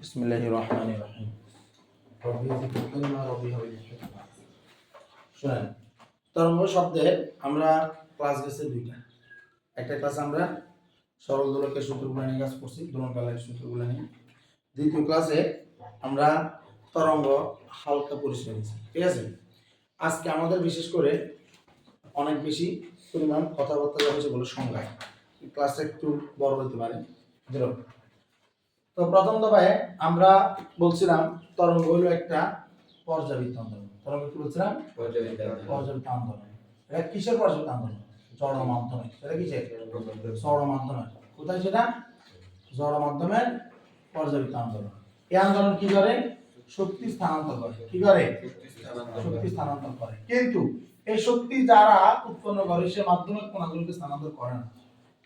বিসমিল্লাহির রহমানির রহিম। শুনেন, তরঙ্গ শব্দের আমরা ক্লাস গেছে দুইটা। একটা ক্লাস আমরা সরল দোলকের সূত্রগুলো নিয়ে কাজ করছি দোলন কালের সূত্রগুলো নিয়ে। দ্বিতীয় ক্লাসে আমরা তরঙ্গ হালকা পরিষ্কার নিয়েছি, ঠিক আছে? আজকে আমাদের বিশেষ করে অনেক বেশি পরিমাণ কথাবার্তা হচ্ছে বলে সংজ্ঞায়। ক্লাসটা একটু বড় হতে পারে। যেরকম তো প্রথম দফায় আমরা বলছিলাম তরঙ্গ হলো একটা পর্যাবৃত্ত আন্দোলন। তরঙ্গ কি বলছিলাম? পর্যাবৃত্ত আন্দোলন। এটা কিসের পর্যাবৃত্ত আন্দোলন? জড় মাধ্যমে এটা কিসের? জড় মাধ্যমে কোথায় সেটা? জড় মাধ্যমের পর্যাবৃত্ত আন্দোলন। এই আন্দোলন কি করে? শক্তি স্থানান্তর করে। কি করে? শক্তি স্থানান্তর করে। কিন্তু এই শক্তি যারা উৎপন্ন করে সে মাধ্যমিক কোণাগুলোকে স্থানান্তর করে না।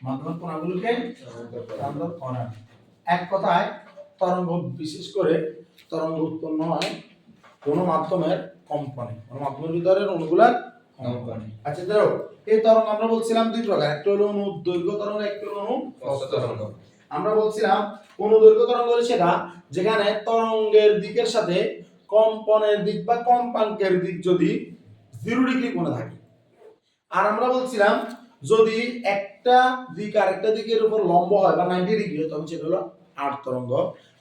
মাধ্যমিক কোণাগুলোকে স্থানান্তর করে না। এক কথায় তরঙ্গ বিশেষ করে তরঙ্গ উৎপন্ন হয় কোন মাধ্যমের কম্পনে কোন মাধ্যমের ভিতরের অণুগুলার কম্পনে আচ্ছা ধরো এই তরঙ্গ আমরা বলছিলাম দুই প্রকার একটা হলো অণু দৈর্ঘ্য তরঙ্গ একটা হলো অনু তরঙ্গ। আমরা বলছিলাম অনুদৈর্ঘ্য তরঙ্গ হলো সেটা যেখানে তরঙ্গের দিকের সাথে কম্পনের দিক বা কম্পাঙ্কের দিক যদি জিরো ডিগ্রি কোণে থাকে। আর আমরা বলছিলাম যদি একটা দিক আরেকটা দিকের উপর লম্ব হয় বা নাইনটি ডিগ্রি হয় তখন সেটা হলো আট তরঙ্গ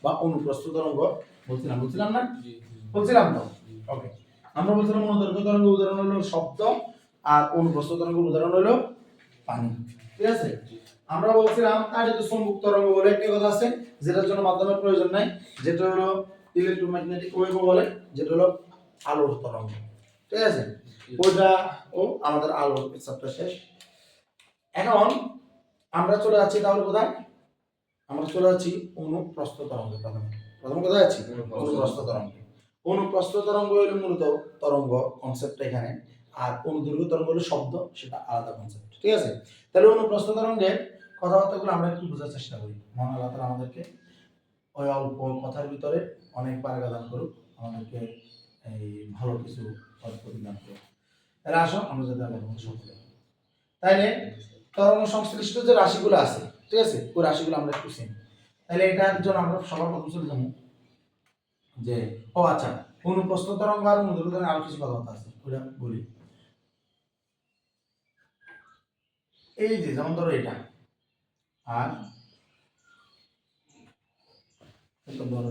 বা অনুপ্রস্থ তরঙ্গ। বলছিলাম বলছিলাম না? বলছিলাম তো? ওকে আমরা বলছিলাম অনুদৈর্ঘ্য তরঙ্গ উদাহরণ হলো শব্দ আর অনুপ্রস্থ তরঙ্গ উদাহরণ হলো পানি। ঠিক আছে? আমরা বলছিলাম তার যে সম্মুখ তরঙ্গ বলে একটা কথা আছে যেটার জন্য মাধ্যমের প্রয়োজন নাই যেটা হলো ইলেকট্রোম্যাগনেটিক ওয়েভ বলে যেটা হলো আলোর তরঙ্গ। ঠিক আছে? ওইটা ও আমাদের আলোর চ্যাপ্টার শেষ। এখন আমরা চলে যাচ্ছি তাহলে কোথায়? আমরা চলে যাচ্ছি অনুপ্রস্থ তরঙ্গে প্রথমে। প্রথম কোথায় যাচ্ছি? অনুপ্রস্থ। তরঙ্গে। অনুপ্রস্থ তরঙ্গ হলো মূলত তরঙ্গ কনসেপ্ট এখানে আর অনুদৈর্ঘ্য তরঙ্গ হলো শব্দ সেটা আলাদা কনসেপ্ট ঠিক আছে? তাহলে অনুপ্রস্থ তরঙ্গের কথাবার্তাগুলো আমরা একটু বোঝার চেষ্টা করি। মহান আল্লাহ তাআলা আমাদেরকে ওই অল্প কথার ভিতরে অনেক পারগা দান করুক আমাদেরকে এই ভালো কিছু প্রতিদান করুক। তাহলে আসো আমরা যাতে আল্লাহ সকলে তাইলে তরঙ্গ সংশ্লিষ্ট যে রাশিগুলো আছে, ঠিক আছে? ওই রাশিগুলো আমরা একটু চিনি। তাহলে এটার জন্য আমরা সবার প্রথম চলে যে, ও আচ্ছা অনুপ্রস্থ তরঙ্গ আর অনুদৈর্ঘ্য তরঙ্গ আরও কিছু কথাবার্তা আছে ওটা বলি। এই যে, যেমন ধরো এটা। আর এটা বড়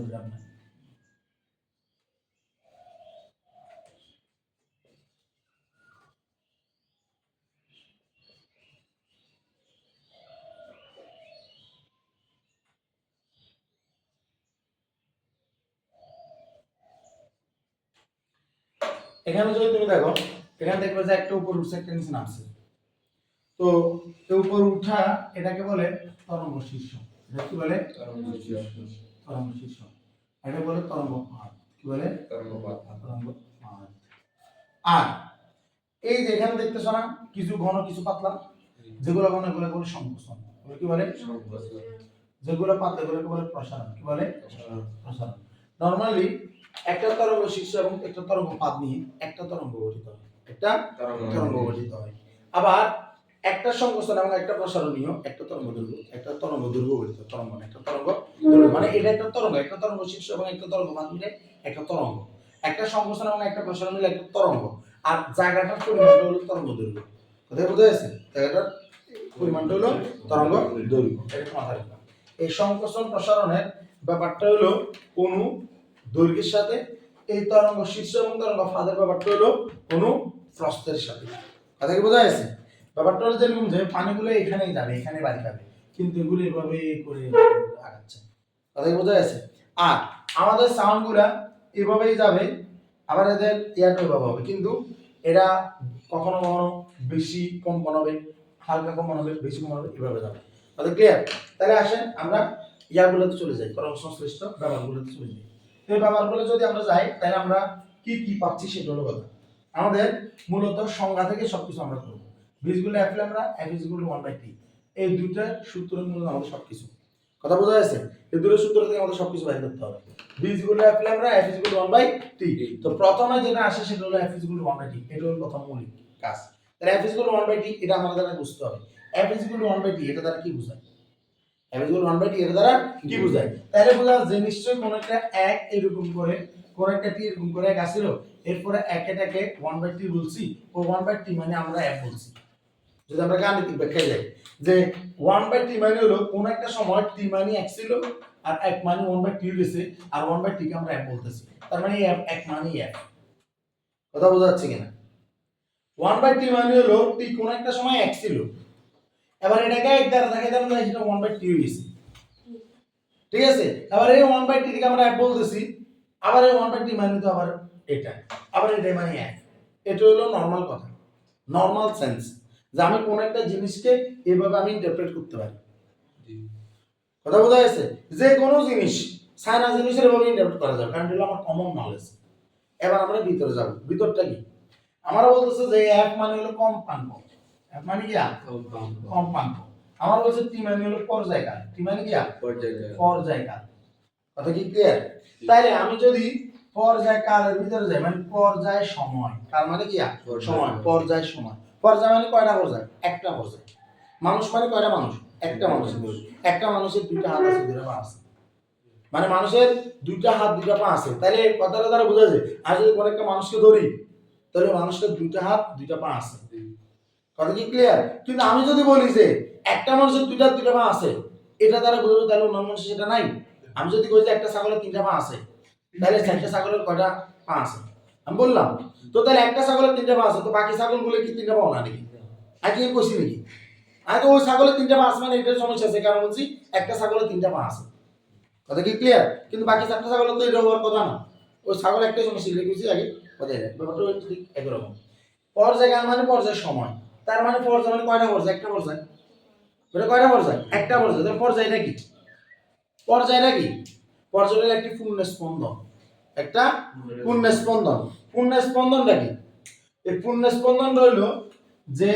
এখানে যদি তুমি দেখো এখানে দেখবে যে একটা উপর উঠছে একটা নিচে নামছে। তো উপর উঠা এটাকে বলে তরঙ্গ শীর্ষ এটা কি বলে? তরঙ্গ শীর্ষ এটা বলে তরঙ্গ পাত। কি বলে? তরঙ্গ পাত। আর এই যে এখানে দেখতেছ না কিছু ঘন কিছু পাতলা? যেগুলো ঘন এগুলো বলে সংকোচন। কি বলে? যেগুলো পাতলা এগুলোকে বলে প্রসারণ। কি বলে? প্রসারণ। নরমালি একটা তরঙ্গ শীর্ষ এবং একটা তরঙ্গ পাত নিয়ে একটা তরঙ্গ গঠিত হয়। একটা তরঙ্গ গঠিত হয়। আবার একটা সংকোচন এবং একটা প্রসারণীয় একটা তরঙ্গ দৈর্ঘ্য একটা তরঙ্গ দৈর্ঘ্য গঠিত তরঙ্গ না, একটা তরঙ্গ মানে এটা একটা তরঙ্গ একটা তরঙ্গ শীর্ষ এবং একটা তরঙ্গ পাত মিলে একটা তরঙ্গ। একটা সংকোচন এবং একটা প্রসারণ মিলে একটা তরঙ্গ। আর জায়গাটার পরিমাণটা হলো তরঙ্গ দৈর্ঘ্য কোথায় বোঝা যাচ্ছে? জায়গাটার পরিমাণটা হলো তরঙ্গ দৈর্ঘ্য এটা মাথায় রাখবা এই সংকোচন প্রসারণের ব্যাপারটা হলো কোন দৈর্ঘ্যের সাথে এই তরঙ্গ শীর্ষ এবং তরঙ্গ ফাঁদের ব্যাপারটা হলো কোনো প্রস্থের সাথে। কথা কি বোঝা যাচ্ছে ব্যাপারটা হলো যেরকম যে পানিগুলো এখানেই যাবে, এখানে বাড়ি খাবে কিন্তু এগুলো এভাবে করে আগাচ্ছে। কথা কি বোঝা যাচ্ছে আর আমাদের সাউন্ডগুলা এভাবেই যাবে, আবার এদের ইয়াটা এভাবে হবে, কিন্তু এরা কখনো কখনো বেশি কম্পন হবে, হালকা কম্পন হবে, বেশি কম্পন হবে, এভাবে যাবে। কথা ক্লিয়ার তাহলে আসেন, আমরা ইয়াগুলোতে চলে যাই তরঙ্গ সংশ্লিষ্ট ব্যাপারগুলোতে চলে যাই। এই ব্যাপারগুলো যদি আমরা যাই, তাহলে আমরা কি কি পাচ্ছি সেটা হলো কথা। আমাদের মূলত সংজ্ঞা থেকে সবকিছু আমরা করব। বীজগুলো অ্যাপ্লে আমরা এফিজগুলো ওয়ান বাই টি এই দুইটা সূত্রের মূলত আমাদের সবকিছু। কথা বোঝা যাচ্ছে এই দুটো সূত্র থেকে আমাদের সবকিছু বাইর করতে হবে। বীজগুলো অ্যাপ্লে আমরা এফিজগুলো ওয়ান বাই টি তো প্রথমে যেটা আসে সেটা হলো এফিজগুলো ওয়ান বাই টি এটা হলো প্রথম মৌলিক কাজ। তাহলে এফ এফিজগুলো ওয়ান বাই টি এটা আমাদের দ্বারা বুঝতে হবে। এফিজগুলো ওয়ান বাই টি এটা দ্বারা কি বোঝায়? F equal one by T দ্বারা কি বোঝায়? তাহলে বোঝা যে নিশ্চয়ই কোন একটা এক এরকম করে কোন একটা টি এরকম করে এক আসছিল এরপরে একেটাকে ওয়ান বাই টি বলছি ও ওয়ান বাই টি মানে আমরা এক বলছি। যদি আমরা গাণিতিক ব্যাখ্যায় যাই যে ওয়ান বাই টি মানে হলো কোন একটা সময় টি মানে এক ছিল আর এক মানে ওয়ান বাই টি গেছে আর ওয়ান বাই টি কে আমরা এক বলতেছি। তার মানে এক- এক মানে এক কথা বোঝা যাচ্ছে কিনা? ওয়ান বাই টি মানে হলো টি কোন একটা সময় এক ছিল এবার এটাকে এক দ্বারা দিলাম না সেটা ওয়ান বাই টি হয়ে গেছে ঠিক আছে? এবার এই ওয়ান বাই টি থেকে আমরা এক বলতেছি আবার এই ওয়ান বাই টি মানে তো আবার এটা আবার এটা মানে এক। এটা হলো নর্মাল কথা নর্মাল সেন্স যে আমি কোন একটা জিনিসকে এভাবে আমি ইন্টারপ্রেট করতে পারি। কথা বোঝা গেছে? যে কোনো জিনিস সাইনা জিনিসের এভাবে ইন্টারপ্রেট করা যাবে কারণ এটা আমার কমন নলেজ এবার আমরা ভিতরে যাব। ভিতরটা কি? আমরা বলতেছে যে এক মানে হলো কম্পাঙ্ক মানে কি কম্পাঙ্ক। আমার বলছে টি মানে হলো পর্যায়কাল। টি মানে কি পর্যায়কাল। কথা কি ক্লিয়ার তাইলে আমি যদি পর্যায়কালের ভিতরে যাই মানে পর্যায় সময়। কাল মানে কি পর্যায়। সময় পর্যায়। সময়। পর্যায় মানে কয়টা পর্যায়? একটা পর্যায়। মানুষ মানে কয়টা মানুষ? একটা মানুষ। একটা মানুষের দুইটা হাত আছে দুইটা পা আছে। মানে মানুষের দুইটা হাত দুইটা পা আছে। তাহলে কথাটা দ্বারা বোঝা যায় আর যদি কোনো একটা মানুষকে ধরি তাহলে মানুষের দুইটা হাত দুইটা পা আছে। কথা কি ক্লিয়ার কিন্তু আমি যদি বলি যে একটা মানুষের দুইটা দুইটা পা আছে, এটা দ্বারা বোঝাবে তাহলে অন্য মানুষের সেটা নাই। আমি যদি কই যে একটা ছাগলের তিনটা পা আছে, তাহলে চারটা ছাগলের কয়টা পা আছে? আমি বললাম, তো তাহলে একটা ছাগলের তিনটা পা আছে, তো বাকি ছাগলগুলো কি তিনটা পাও না নাকি? আর কি কইছি নাকি? আমি তো ওই ছাগলের তিনটা পা আছে মানে এটার সমস্যা আছে, কারণ বলছি একটা ছাগলের তিনটা পা আছে। কথা কি ক্লিয়ার কিন্তু বাকি চারটা ছাগলের তো এটা হওয়ার কথা না। ওই ছাগল একটাই সমস্যা লিখেছি আগে। কথা ব্যাপারটা ঠিক একরকম পর্যায়কাল মানে পর্যায় সময়। তার মানে পর্যায় মানে কয়টা পর্যায়? একটা পর্যায়। ওটা কয়টা পর্যায়? একটা পর্যায়। তাহলে পর্যায়টা কি? পর্যায়টা কি? পর্যায় হলো একটি পূর্ণ স্পন্দন। একটা পূর্ণ স্পন্দন। পূর্ণ স্পন্দনটা কি? এই পূর্ণ স্পন্দন রইল যে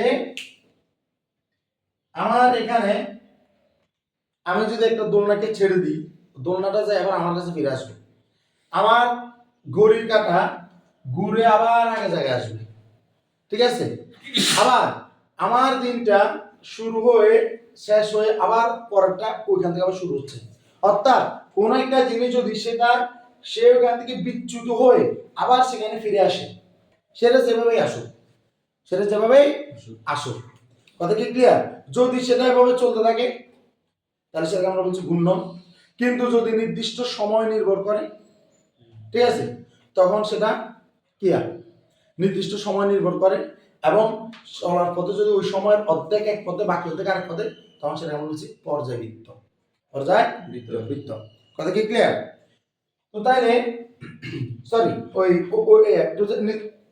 আমার এখানে আমি যদি একটা দোলনাকে ছেড়ে দিই, দোলনাটা যায় আবার আমার কাছে ফিরে আসবে। আমার ঘড়ির কাটা ঘুরে আবার আগে জায়গায় আসবে। ঠিক আছে? আবার আমার দিনটা শুরু হয়ে শেষ হয়ে আবার পরেরটা ওইখান থেকে আবার শুরু হচ্ছে। অর্থাৎ কোন একটা জিনিস যদি সেটা সে ওখান থেকে বিচ্যুত হয়ে আবার সেখানে ফিরে আসে, সেটা যেভাবেই আসুক, সেটা যেভাবেই আসুক। কথা কি ক্লিয়ার যদি সেটা এভাবে চলতে থাকে, তাহলে সেটাকে আমরা বলছি ঘূর্ণন। কিন্তু যদি নির্দিষ্ট সময় নির্ভর করে, ঠিক আছে? তখন সেটা কি আর? নির্দিষ্ট সময় নির্ভর করে এবং চলার পথে যদি ওই সময়ের অর্ধেক এক পথে বাকি অর্ধেক আরেক পথে তখন সেটা আমরা বলছি পর্যায়বৃত্ত। পর্যায় বৃত্ত কথা কি ক্লিয়ার তো তাইলে সরি ওই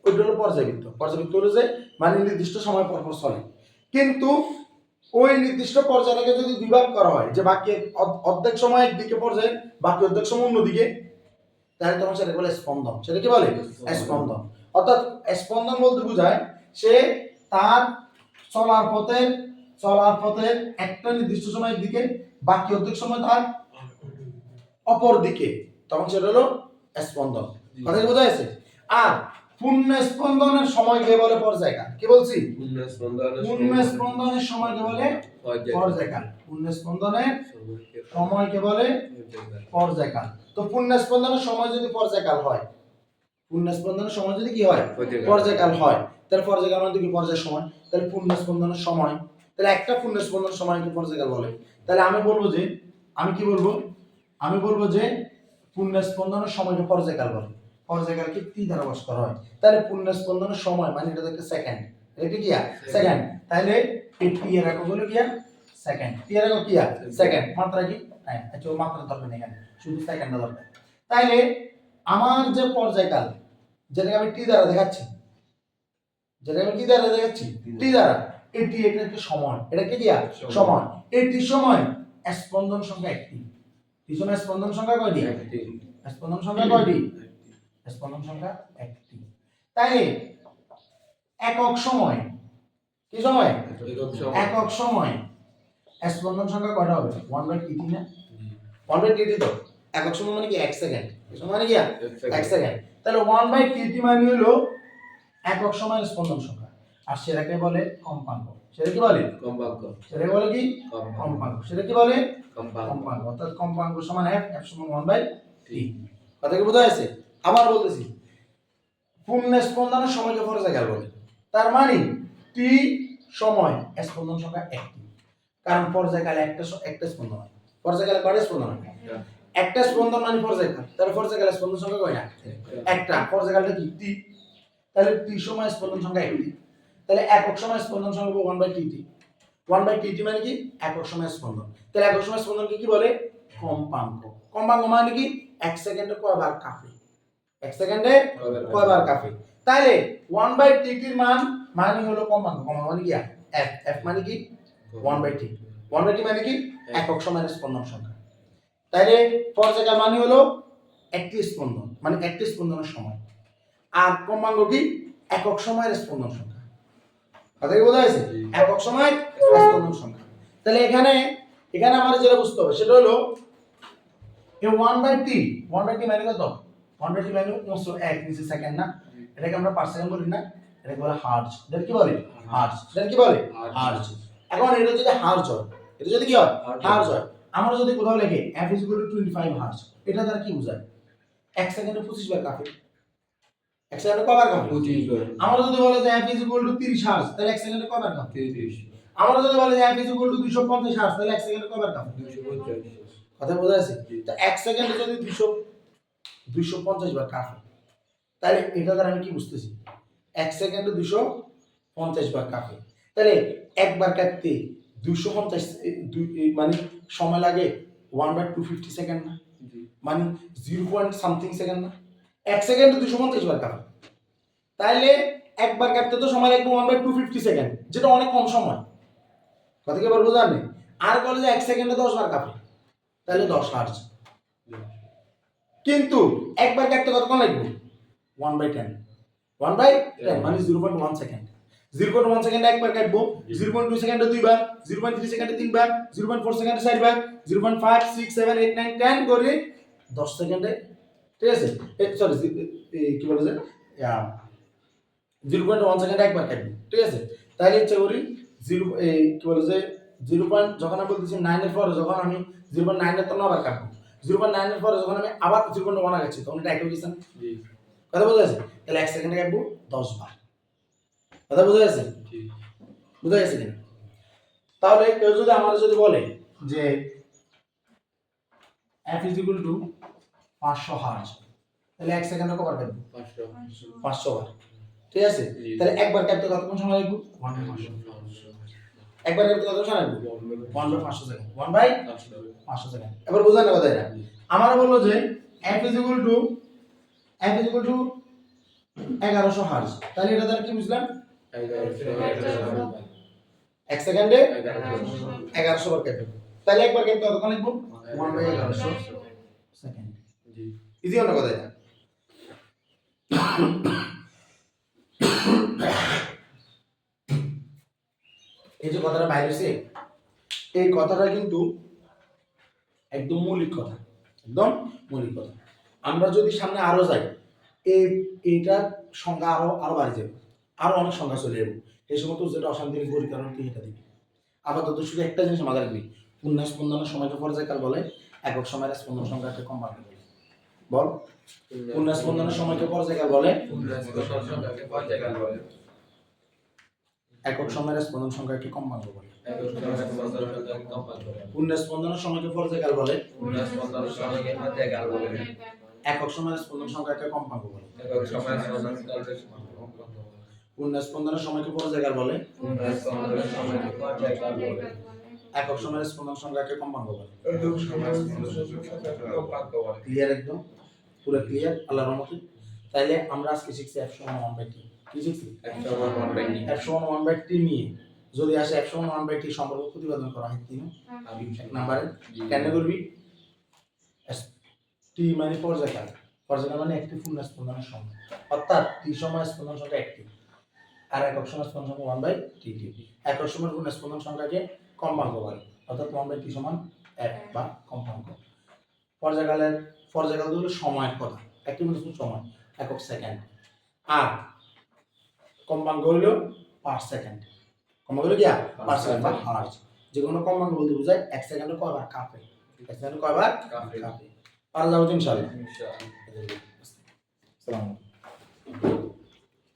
ওইটা হলো পর্যায়বৃত্ত। পর্যায়বৃত্ত হলো যে মানে নির্দিষ্ট সময় পরপর পর চলে। কিন্তু ওই নির্দিষ্ট পর্যায়টাকে যদি বিভাগ করা হয় যে বাকি অর্ধেক সময় একদিকে পর্যায়ে বাকি অর্ধেক সময় অন্যদিকে তাহলে তখন সেটা বলে স্পন্দন। সেটা কি বলে? স্পন্দন। অর্থাৎ স্পন্দন বলতে বোঝায় সে তার চলার পথে চলার পথে একটা নির্দিষ্ট সময়ের দিকে বাকি অর্ধেক সময় তার অপর দিকে। তখন সেটা হলো স্পন্দন। কথা কি বোঝা যাচ্ছে আর পূর্ণ স্পন্দনের সময়কে বলে? পর্যায়কাল। কি বলছি? পূর্ণ স্পন্দনের সময়কে বলে? পর্যায়কাল। পূর্ণ স্পন্দনের সময়কে বলে? পর্যায়কাল। তো পূর্ণ স্পন্দনের সময় যদি পর্যায়কাল হয় পূর্ণ স্পন্দনের সময় যদি কি হয়? পর্যায়কাল। হয়। তাহলে পর্যায়কাল মানে কি পর্যায় সময় তাহলে পূর্ণ স্পন্দনের সময়। তাহলে একটা পূর্ণ স্পন্দনের সময়কে পর্যায়কাল বলে? তাহলে আমি বলব যে আমি কি বলব? আমি বলব যে পূর্ণ স্পন্দনের সময়কে পর্যায়কাল বলে। পর্যায়কালকে টি দ্বারা বাস করা হয়? তাহলে পূর্ণ স্পন্দনের সময় মানে এটা একটা সেকেন্ড এটা কি সেকেন্ড তাহলে টি এর একক হলো কি সেকেন্ড টি এর একক কি সেকেন্ড মাত্রা কি? হ্যাঁ আচ্ছা মাত্রা দরকার নেই এখানে। শুধু সেকেন্ডটা দরকার তাইলে আমার যে পর্যায়কাল যেটাকে আমি টি দ্বারা দেখাচ্ছি যেটাকে আমি কি দ্বারা দেখাচ্ছি টি দ্বারা। এটি এটা একটা সময় এটা কি দিয়া? সময়। এটি সময় স্পন্দন সংখ্যা একটি। টি সময় স্পন্দন সংখ্যা কয়টি? স্পন্দন সংখ্যা কয়টি? স্পন্দন সংখ্যা একটি। তাই একক সময় কি সময়? একক সময়। স্পন্দন সংখ্যা কয়টা হবে? ওয়ান বাই টিটি না? ওয়ান বাই টিটি তো? একক সময় মানে কি? এক সেকেন্ড সময় মানে কি এক সেকেন্ড তাহলে ওয়ান বাই টিটি মানে হলো একক সময়ের স্পন্দন সংখ্যা। আর সেটাকে বলে কম্পাঙ্ক। সেটা কি বলে? কম্পাঙ্ক। সেটাকে বলে কি? কম্পাঙ্ক। সেটা কি বলে? কম্পাঙ্ক। অর্থাৎ কম্পাঙ্ক সমান f f সমান 1 বাই টি কথা কি বোঝা যাচ্ছে আবার বলতেছি। পূর্ণ স্পন্দনের সময়কে ফরজাকাল বলে। তার মানে টি সময় স্পন্দন সংখ্যা একটি। কারণ পর্যায়কালে একটা একটা স্পন্দন হয়। পর্যায়কালে কয়টা স্পন্দন হয়। একটা স্পন্দন মানে পর্যায়কাল তাহলে পর্যায়কালে স্পন্দন সংখ্যা কয়টা একটা। পর্যায়কালটা কি? টি। তাহলে টি সময় স্পন্দন সংখ্যা একটি তাহলে একক সময় স্পন্দন সংখ্যা one by T T. One by T T মানে কি? একক সময় স্পন্দন। তাহলে একক সময় স্পন্দনকে কি বলে? কম্পাঙ্ক। কম্পাঙ্ক মানে কি? এক সেকেন্ডে কয়বার কাঁপে। এক সেকেন্ডে কয়বার কাঁপে। তাহলে ওয়ান বাই টি টির মান মানে হলো কম্পাঙ্ক। কম্পাঙ্ক মানে কি? এফ এফ মানে কি? One by T. One by T মানে কি? একক সময়ের স্পন্দন সংখ্যা। তাইলে পর্যায়কাল মানে হলো একটি স্পন্দন মানে একটি স্পন্দনের সময়। আর কম্পাঙ্ক কি? একক সময়ের স্পন্দন সংখ্যা। কথা কি বোঝা জি। একক সময়ের স্পন্দন সংখ্যা। তাহলে এখানে এখানে আমাদের যেটা বুঝতে হবে সেটা হলো এই one by T one by T মানে কত? ওয়ান বাই টি মানে উনিশশো এক নিচে সেকেন্ড না? এটাকে আমরা পার সেকেন্ড বলি না এটাকে বলে হার্জ। এটা কি বলে? হার্জ। এটা কি বলে? হার্জ। এখন এটা যদি হার্জ হয় এটা যদি কি হয়? হার্জ হয়। আমরা যদি কোথাও লেখে f is equal to 25 hertz এটা দ্বারা কি বোঝায়? এক সেকেন্ডে 25 বার কাঁপে। এক সেকেন্ডে কবার কাঁপে। পঁচিশ বার। আমরা যদি বলে যে f is equal to 30 hertz তাহলে এক সেকেন্ডে কবার কাঁপে। তিরিশ। আমরা যদি বলে যে f is equal to 250 hertz তাহলে এক সেকেন্ডে কবার কাঁপে। দুশো পঞ্চাশ। কথা বোঝা যাচ্ছে? তো এক সেকেন্ডে যদি 200 250 বার কাঁপে তাহলে এটা দ্বারা আমি কি বুঝতেছি? এক সেকেন্ডে 250 বার কাঁপে। তাহলে একবার কাঁপতে 250 মানে সময় লাগে ওয়ান বাই 250 সেকেন্ড না। মানে জিরো পয়েন্ট সামথিং সেকেন্ড না। এক সেকেন্ডে দুশো পঞ্চাশ বার কাটে তাইলে একবার কাটতে তো সময় লাগবে one by two fifty second যেটা অনেক কম সময়। কথা কি বলব জানি আর বলে যে এক সেকেন্ডে দশ বার কাটে তাহলে দশ হার্জ। কিন্তু একবার কাটতে কতক্ষণ লাগবে? One by ten one by ten মানে zero point one second zero point one সেকেন্ডে একবার কাটবো জিরো পয়েন্ট টু সেকেন্ডে দুইবার জিরো পয়েন্ট থ্রি সেকেন্ডে তিনবার জিরো পয়েন্ট ফোর সেকেন্ডে চারবার zero point five six seven eight nine ten করে দশ সেকেন্ডে ঠিক আছে? সরি কি বলে যে? জিরো পয়েন্ট ওয়ান সেকেন্ডে একবার কাটবো ঠিক আছে? তাহলে ইচ্ছা করি জিরো এই কি বলে যে জিরো পয়েন্ট যখন আমি বলতেছি নাইনের পরে যখন আমি জিরো পয়েন্ট নাইনের তো আবার কাটবো জিরো পয়েন্ট নাইনের পরে যখন আমি আবার জিরো পয়েন্ট ওয়ান আগাচ্ছি তখন এটা একই কথা বোঝা যাচ্ছে? তাহলে এক সেকেন্ডে কাটবো দশ বার। কথা বোঝা যাচ্ছে জি। বুঝা গেছে কিনা? তাহলে কেউ যদি আমার যদি বলে যে এফ ইজ ইকুয়াল টু পাঁচশো হার্জ তাহলে এক সেকেন্ডে কবার কাটবো? পাঁচশো বার ঠিক আছে? তাহলে একবার কাটতে কতক্ষণ সময় লাগবে? একবার কাটতে কত সময় লাগবে? ওয়ান বাই পাঁচশো সেকেন্ড। ওয়ান বাই পাঁচশো সেকেন্ড। এবার বোঝা না কথা এটা আমার বলল যে F is equal to F is equal to এগারোশো হার্জ তাহলে এটা দ্বারা কি বুঝলাম? এক সেকেন্ডে? এগারোশো বার কাটবে তাহলে একবার কাটতে কতক্ষণ লাগবে ওয়ান বাই এগারোশো। সেকেন্ড। ইজি অন্য কথা এটা এই যে কথাটা বাইরে হয়েছে এই কথাটা কিন্তু একদম মৌলিক কথা একদম মৌলিক কথা। আমরা যদি সামনে আরও যাই এই এইটার সংখ্যা আরও আরও বাড়ে যাবে। আরও অনেক সংখ্যা চলে যাবে। এই সময় তো যেটা অশান্তির পরিকারণ কি এটা দিবি। আপাতত শুধু একটা জিনিস মাথায় রাখবি পূর্ণ স্পন্দনের সময়কে পর্যায়কাল বলে, একক সময়ের স্পন্দন সংখ্যাকে কম বাড়বে বল। পূর্ণ স্পন্দনের সময়কে পর্যায়কাল বলে। একক সময়ের স্পন্দন সংখ্যাকে কম বাড়বে বলে। পূর্ণ স্পন্দনের সময়কে পর্যায়কাল বলে। একক সময়ের স্পন্দন সংখ্যাকে কম পাবো বলে। পূর্ণ স্পন্দনের সময়কে পর্যায়কাল বলে? একক সময়ের স্পন্দন সংখ্যাকে কম বলে। ক্লিয়ার একদম? পুরো ক্লিয়ার আল্লাহর রহমতে? তাইলে আমরা আজকে শিখছি একশো ওয়ান বাই টি কি শিখছি? একশো ওয়ান বাই টি নিয়ে যদি আসে একশো ওয়ান বাই টি সম্পর্ক প্রতিপাদন করা হয় তিন এক নাম্বারে। কেন করবি টি মানে পর্যায়কাল। পর্যায়কাল মানে একটি পূর্ণ স্পন্দনের সময় অর্থাৎ টি সময় স্পন্দন সংখ্যা একটি। আর একক সময় স্পন্দন সংখ্যা ওয়ান বাই টি টি একক সময় পূর্ণ স্পন্দন সংখ্যাকে কম্পাঙ্ক বলে অর্থাৎ ওয়ান বাই টি সমান এক বা কম্পাঙ্ক পর্যায়কালের পর্যায়কাল হলো সময়ের কথা। একটি মানে সময় একক সেকেন্ড আর কম্পাঙ্ক হইল পার সেকেন্ড কমা বলে গিয়া পার সেকেন্ড বা হার্জ যে কোনো কম্পাঙ্ক বলতে বোঝায় এক সেকেন্ডে কয়বার কাঁপে। এক সেকেন্ডে কয়বার কাঁপে। কাঁপে। পারা যাব তো ইনশাআল্লাহ। সালাম